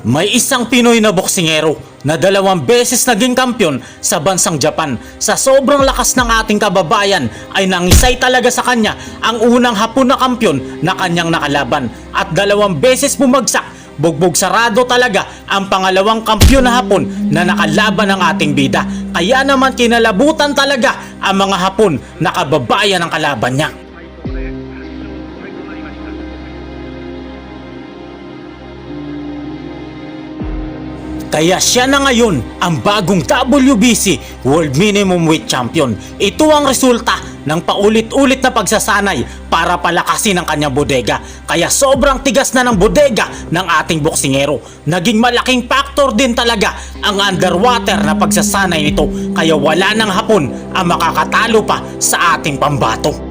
May isang Pinoy na boksingero na dalawang beses naging kampyon sa bansang Japan. Sa sobrang lakas ng ating kababayan ay nangisay talaga sa kanya ang unang hapon na kampyon na kanyang nakalaban. At dalawang beses bumagsak, bugbog sarado talaga ang pangalawang kampyon na hapon na nakalaban ng ating bida. Kaya naman kinalabutan talaga ang mga hapon na kababayan ng kalaban niya. Kaya siya na ngayon ang bagong WBC World Minimum Weight Champion. Ito ang resulta ng paulit-ulit na pagsasanay para palakasin ang kanyang bodega. Kaya sobrang tigas na ng bodega ng ating boksingero. Naging malaking factor din talaga ang underwater na pagsasanay nito. Kaya wala ng hapon ang makakatalo pa sa ating pambato.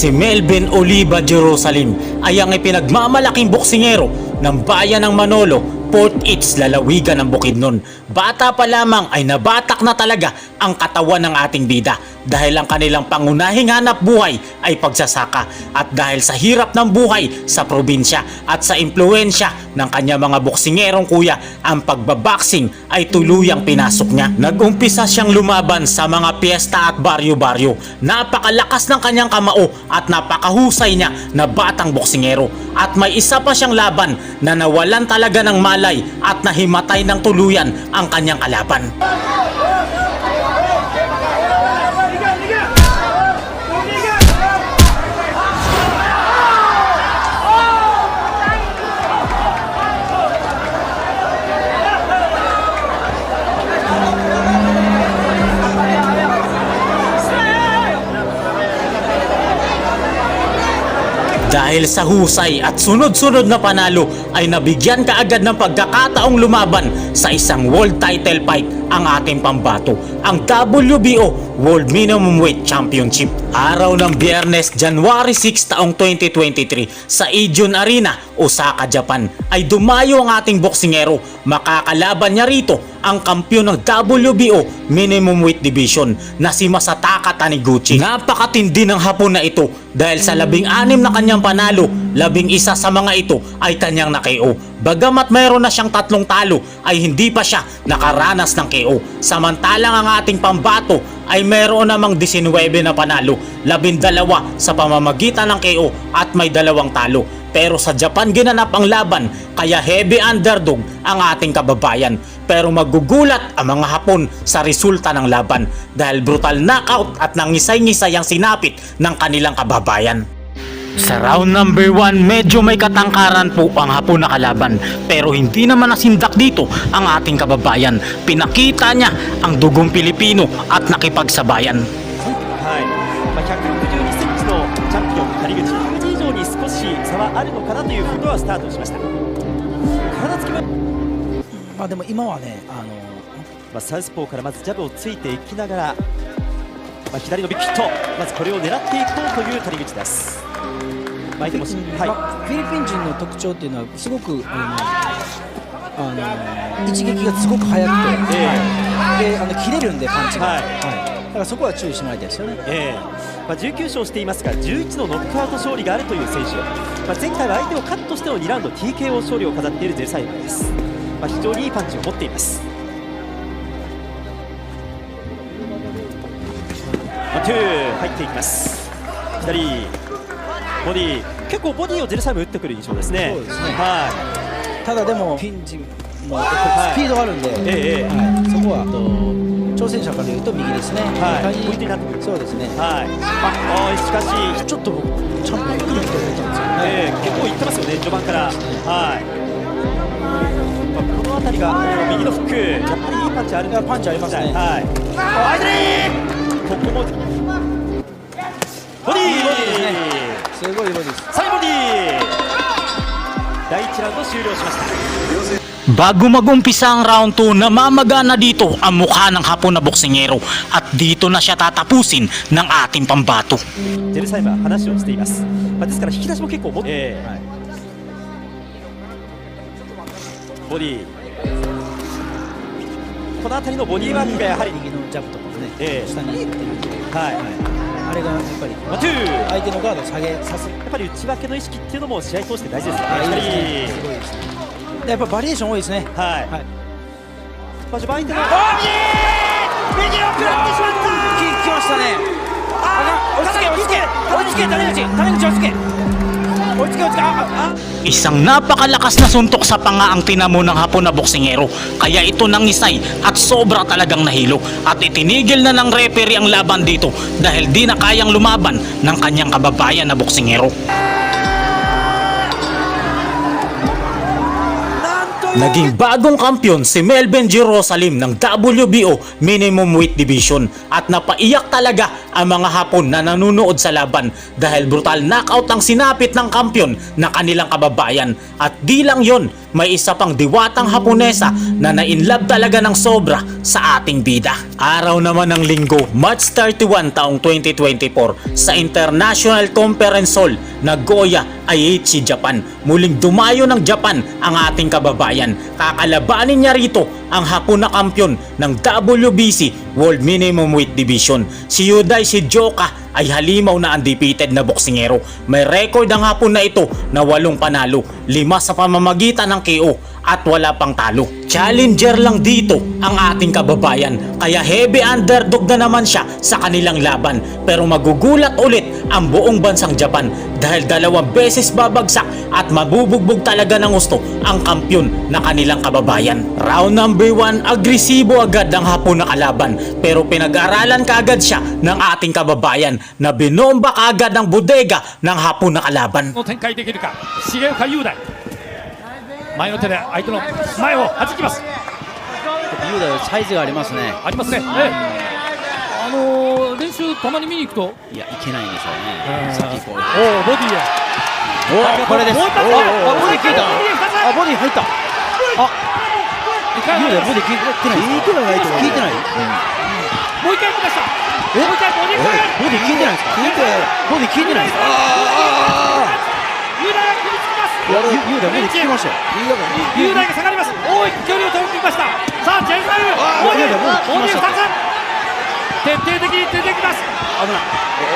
Si Melvin Oliva Jerusalem ay ang ipinagmamalaking boksingero ng bayan ng Manolo, Port Eats, lalawigan ng Bukidnon. Bata pa lamang ay nabatak na talaga ang katawan ng ating bida dahil ang kanilang pangunahing hanap buhay ay pagsasaka at dahil sa hirap ng buhay sa probinsya at sa impluensya ng kanya mga boksingerong kuya ang pagbaboxing ay tuluyang pinasok niya. Nag-umpisa siyang lumaban sa mga piyesta at baryo-baryo. Napakalakas ng kanyang kamao at napakahusay niya na batang boksingero. At may isa pa siyang laban na nawalan talaga ng malay at nahimatay ng tuluyan ang kanyang kalaban. Dahil sa husay at sunod-sunod na panalo ay nabigyan kaagad ng pagkakataong lumaban sa isang world title fight ang ating pambato, ang WBO World Minimum Weight Championship. Araw ng Biyernes, January 6 taong 2023 sa Ijon Arena, Osaka, Japan ay dumayo ang ating boksingero. Makakalaban niya rito ang kampyon ng WBO Minimum Weight Division na si Masataka Taniguchi. Napakatindi ng hapon na ito dahil sa labing anim na kanyang panalo, labing isa sa mga ito ay kanyang na-KO. Bagamat mayroon na siyang tatlong talo ay hindi pa siya nakaranas ng KO. Samantalang ang ating pambato ay mayroon namang 19 na panalo, labindalawa sa pamamagitan ng KO at may dalawang talo. Pero sa Japan ginanap ang laban kaya heavy underdog ang ating kababayan. Pero magugulat ang mga Hapon sa resulta ng laban dahil brutal knockout at nangisay-ngisay ang sinapit ng kanilang kababayan. Sa round number 1, medyo may katangkaran po ang hapon na kalaban pero hindi naman nasindak dito ang ating kababayan. Pinakita niya ang dugong Pilipino at nakipagsabayan. はいまあ、162センチのチャンピオン、谷口、1以上に少し差はあるのかなということはスタートしました。体つきは、まあでも今はね、あのまあ、サウスポーからまずジャブをついていきながら、まあ、左のビッグヒット、まずこれを狙っていこうという谷口です。 まあ、相手もし、はい、まあフィリピン人の特徴っていうのはすごくあのあの一撃がすごく速くて、えはい。であの切れるんでパンチが、はい。だからそこは注意してもらいたいですよね。ええ。まあ、19勝していますが11のノックアウト勝利があるという選手、まあ、前回は相手をカットしての2ラウンド TKO 勝利を飾っているゼルサイマーです、まあ、非常にいいパンチを持っています。ワンツー入っていきます。左ボディ。結構ボディをゼルサイム打ってくる印象ですね。そうですね。はただでもフィンジもスピードがあるんで、いええええ。はい、そこは挑戦者から言うと右ですね。はい。他ポイントになってくる。そうですね。はい。ああしかし。ちょっと僕チャンピオン来ると思ったんで。すよね。えー結構いってますよね、序盤から。はい。まあ、この辺りがお右のフック、やっぱりいいパンチあるパンチありますね。はい、あ相手にここも。ボディボディボディですねすごい色です。サイボディ第1ラウンド終了しました Bago magumpisa ang round 2, namamaga na dito ang mukha ng hapon na boksingero at dito na siya tatapusin ng ating pambato. ジェルサイムは話をしています、まあ、ですから引き出しも結構持って、えーボディこの辺りのボディワークがやはり、右のジャブとかもね、ええ下に行ってるんで、はい あれがやっぱり相手のガードを下げさせやっぱり内訳の意識っていうのも試合通して大事ですよね。やっすごいですね。でやっぱバリエーション多いですね。はい、はい。まあ、相手の右を食らってしまった。き来ましたね。あかん追いつけ追いつけ追いつけ谷口谷口追いつけ。追いつけ追いつけ。あああ Isang napakalakas na suntok sa panga ang tinamo ng hapon na boksingero. Kaya ito nangisay at sobra talagang nahilo. At itinigil na ng referee ang laban dito dahil di na kayang lumaban ng kanyang kababayan na boksingero. Naging bagong kampyon si Melvin G. Rosalim ng WBO Minimum Weight Division at napaiyak talaga ang mga Hapon na nanunood sa laban dahil brutal knockout ang sinapit ng kampiyon na kanilang kababayan at di lang yon may isa pang diwatang Haponesa na na-inlove talaga ng sobra sa ating bida. Araw naman ng linggo, March 31 taong 2024 sa International Conference Hall Nagoya, Aichi, Japan. Muling dumayo ng Japan ang ating kababayan. Kakalabanin niya rito ang hapon na kampyon ng WBC World Minimum Weight Division. Si Yuday Shijoka ay halimaw na undefeated na boksingero. May record ang hapon na ito na walong panalo, lima sa pamamagitan ng KO at wala pang talo. Challenger lang dito ang ating kababayan kaya heavy underdog na naman siya sa kanilang laban pero magugulat ulit ang buong bansang Japan dahil dalawang beses babagsak at mabubugbog talaga ng gusto ang kampyon na kanilang kababayan. Round number 1, agresibo agad ang hapon na kalaban pero pinag-aralan kaagad siya ng ating kababayan na binomba kaagad ang bodega ng hapon na kalaban. の展開できるか重岡雄大 前の手で相手の前を弾きます。雄大はサイズがありますね。ありますね、ええ。あのー練習たまに見に行くと。いやいけないんですようんねさっきこうおおボディへ。おこれです。おボディ効いた。ボディ二つあボディ入った。一回雄大ボディ効い。てない。効いてない。効いてない。もう一回行きましたえ？もう一回ボディボディ効いてないですか？効いて。ボディ効いてないですか？雄大が首つきましたよ。雄大が下がります。大い距離を取ってきました。さあジェル。サイムボディ雄大ボディ効きました。ボディ2つ。徹底的に出てきます。危ない。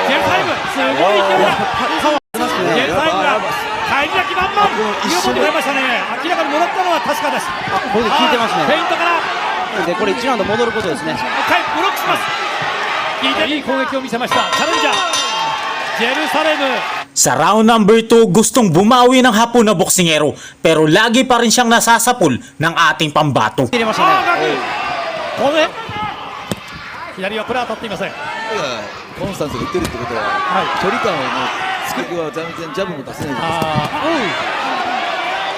ジェルサイム。すごい距離だ。ジェルサイムが返り咲き満々見事に出ましたね明らかにもらったのは確かですあボディ効いてますフェイねントからでこれ1ラウンド戻ることですね一回ブロックしますいい攻撃を見せましたチャレンジャージェルサレム Sa round number 2, gustong bumawi ng hapon na boksingero pero lagi pa rin siyang nasasapul ng ating pambato. pambato.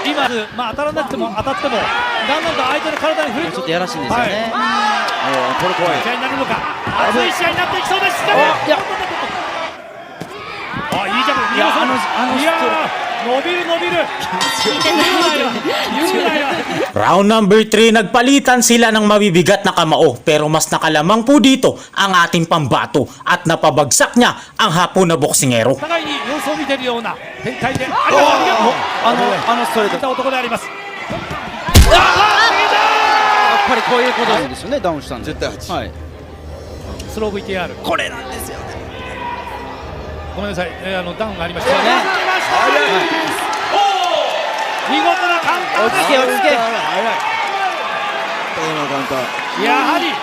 今、まあ、当たらなくても当たっても何なんだ相手の体に振りちょっとやらしいですよね、はい、これ怖い試合になるのか熱い試合になっていきそうですいやあのあのいや伸びる伸びる。yun na yun Round number 3, nagpalitan sila ng mabibigat na kamao pero mas nakalamang po dito ang ating pambato at napabagsak niya ang hapon na boksingero. 互いに様子を見ているような展開でありがとうありがとうあのあのストレートやっった男でありますぱりこういうことなんですよねダウンしたんで絶対8はい。スロー VTR これなんですよ。ごめんなさい、えーあのダウンがありましたね。見事なカウンター。落ち着け落ち着け。早い。やはり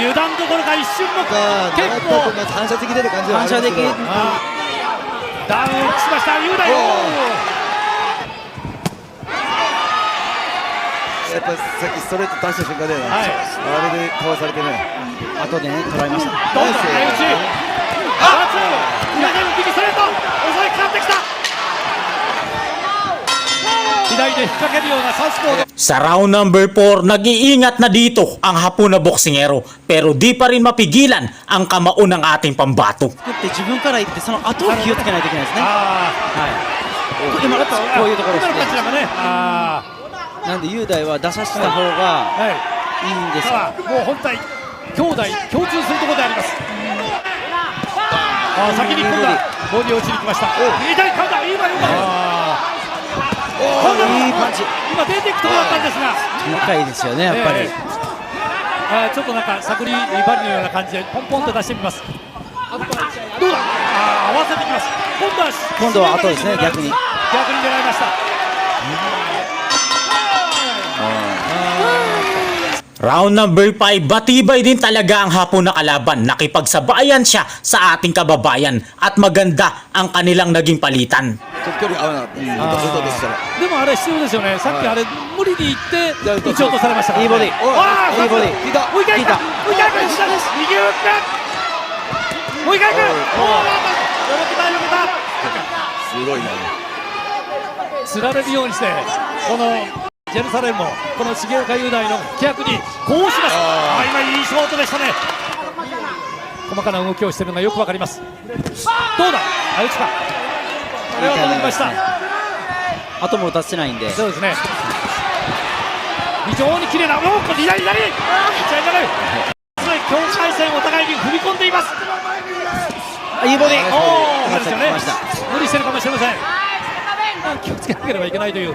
油断どころか一瞬もが、結狙構反射的出る感じ反射的ダウンしました雄大やっぱさっきストレート出した瞬間で、はい。あれでかわされてね。後でね捉えましたどんどん早打ち Sa round number 4, nag-iingat na dito ang hapon na boksingero pero di pa rin mapigilan ang kamao ng ating pambato. 作って自分から言ってその後を気をつけないといけないですねあはい今こういうところです今のこちらがねあなんで雄大は出させた方ーがはいいいんですよさあもう本体兄弟共通するところであります あー先に今度はボディを打ちに来ました。左カウンター今よかった。今出ていくところだったんですが。細かいですよねやっぱり、ええあーちょっとなんか探り針のような感じでポンポンと出してみます。度は今度は後ですね逆に。逆に狙いました Round number 5, batibay din talaga ang hapon na kalaban. Nakipagsabayan siya sa ating kababayan at maganda ang kanilang naging palitan. ちょっと距離が合わなかったです外でしたらでもあれ必要ですよねさっきあれ無理に行ってじゃあ打ち落とされましたからいいボディわあいいボディ効いたもう一回行ったもう一回行く下です右打ってもう一回行くおおよけたよけたすごいなつられるようにしてこの ジェルサレムもこの重岡雄大の規約にこうします。ああ今いいショートでしたね。細かな動きをしているのがよくわかります。どうだ？あ打つか。これは届きました。後も打たせてないんで。そうですね。非常に綺麗なおおこれ左左。左左境界線お互いに踏み込んでいます。あいいボディおおそうですよね。無理してるかもしれません。まあ気をつけなければいけないという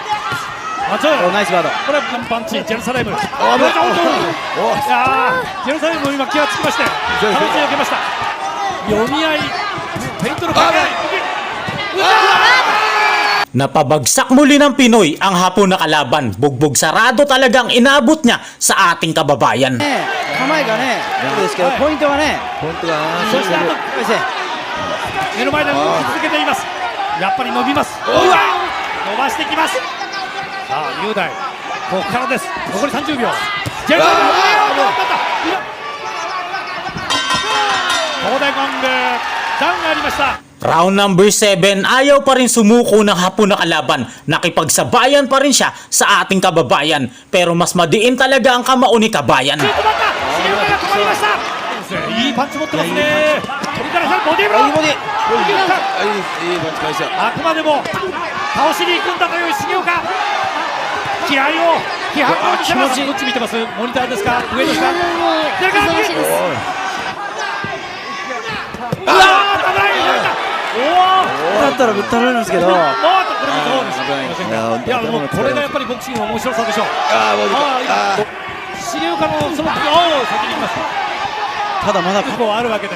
ょおナイスガードこれはパンチジェルサレム危ないおっとおいやージェルサレムも今気がつきましてそうですパンチを受けました読み合いフェイントの考えうわ Napabagsak muli ng Pinoy ang hapon na kalaban. Bugbog sarado talagang inabot niya sa ating kababayan. ね構えがねそうですけどはいポイントがね本当だなそしてあと先生目の前で動き続けていますやっぱり伸びますうわ伸ばしてきます さあ雄大ここからです残り30秒ジェルサレムうわーもう当たったいや東大ゴングダウンがありました Round number 7, ayaw pa rin sumuko ng hapon na kalaban. Nakipagsabayan pa rin siya sa ating kababayan. Pero mas madiin talaga ang kamao ni kabayan. 気合を気迫を見せます。どっち見てます？モニターですか？上ですかうわーった。らぶった。られるんです。けどこれがやっぱりボクシングの面白さでしょ。うのそのおお先に行きますた。だまだ過去はあるわけで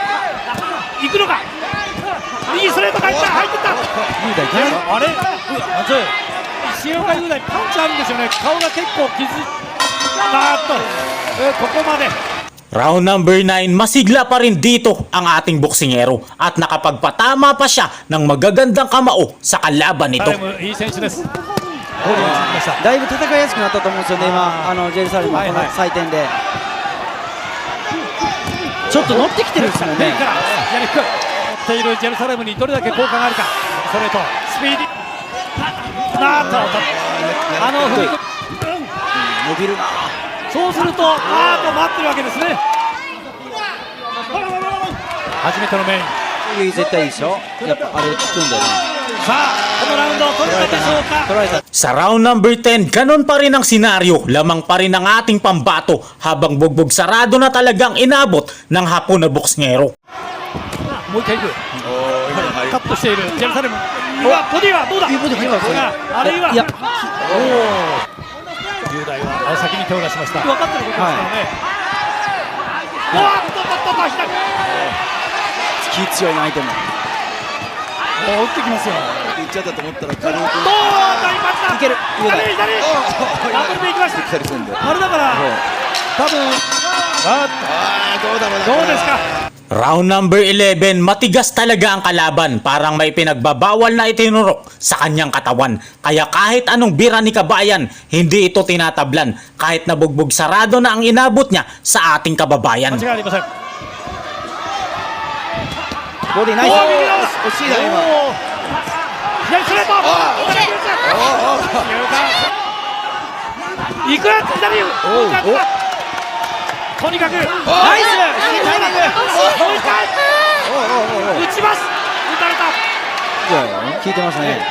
行くのかいいストレート入った入ってった雄大あれまずい重岡雄大パンチあるんですよね顔が結構傷あっと、えー、ここまで Round number 9, masigla pa rin dito ang ating boksingero at nakapagpatama pa siya ng magagandang kamao sa kalaban nito. だいぶ戦いやすくなったと思うんですよね、今、あのジェルサレムのこの採点で。はいはいちょっと乗ってきてるんですもんね。面から。やり低く追っているジェルサレムにどれだけ効果があるか。ストレートスピーディー。なーっと。あの踏み込み伸びるな。そうするとあーっと待ってるわけですね。初めてのメイン。絶対いいですよやっぱあれ効くんだよねさあこのラウンドを取れたでしょうか取られた Sa round number 10, ganon pa rin ang senaryo, lamang pa rin ang ating pambato habang bugbog sarado na talagang inabot ng hapon na boksingero. もう一回いくおー今の入りカットしているジェルサレムうわボディはどうだいいボディ入りますねあれはいやおお雄大はあ先に手を出しました分かってることですからね、うわっとっとっとっと左気強いな相手ももう 打ってきますよ行っちゃったと思ったら軽くどうだ一発だいける左左ダブルでいきました左すんであれだから多分ああーどうだろうなどうですか Round number 11, matigas talaga ang kalaban. Parang may pinagbabawal na itinurok sa kanyang katawan. Kaya kahit anong bira ni Kabayan, hindi ito tinatablan. Kahit nabugbog sarado na ang inabot niya sa ating kababayan. ボディナイス。惜しいな今。左ストレート。いくら左とにかく。ナイス。いいタイミング。もう一回打ちます。打たれた。効いてますね。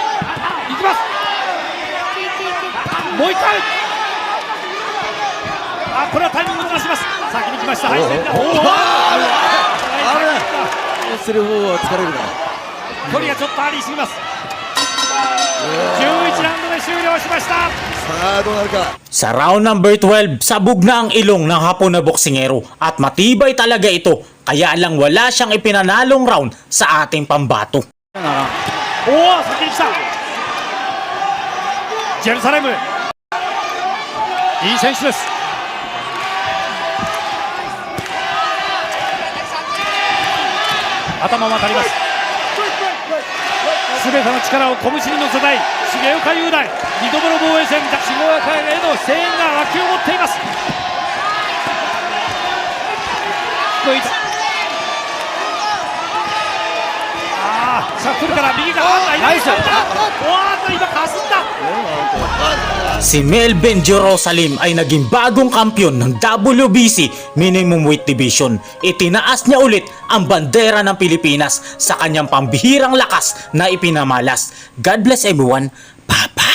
いきます。もう一回。あこれはタイミングをずらします。先に来ました。はいセンター。おおセルフ4は疲れるな距離がちょっとありすぎます11ラウンドで終了しましたさあどうなるか Sa round number 12, sabog na ang ilong ng hapon na boksingero at matibay talaga ito kaya lang wala siyang ipinanalong round sa ating pambato. おお先に来たジェルサレムいい選手です 頭も当たります。全ての力を拳に乗せたい。重岡雄大。2度目の防衛戦。重岡への声援が沸き起こっています。低い位置ああシャッフルから右があナイスおーっと今かすった Si Melvin Jerusalem ay naging bagong kampyon ng WBC Minimum Weight Division. Itinaas niya ulit ang bandera ng Pilipinas sa kanyang pambihirang lakas na ipinamalas. God bless everyone. Bye-bye!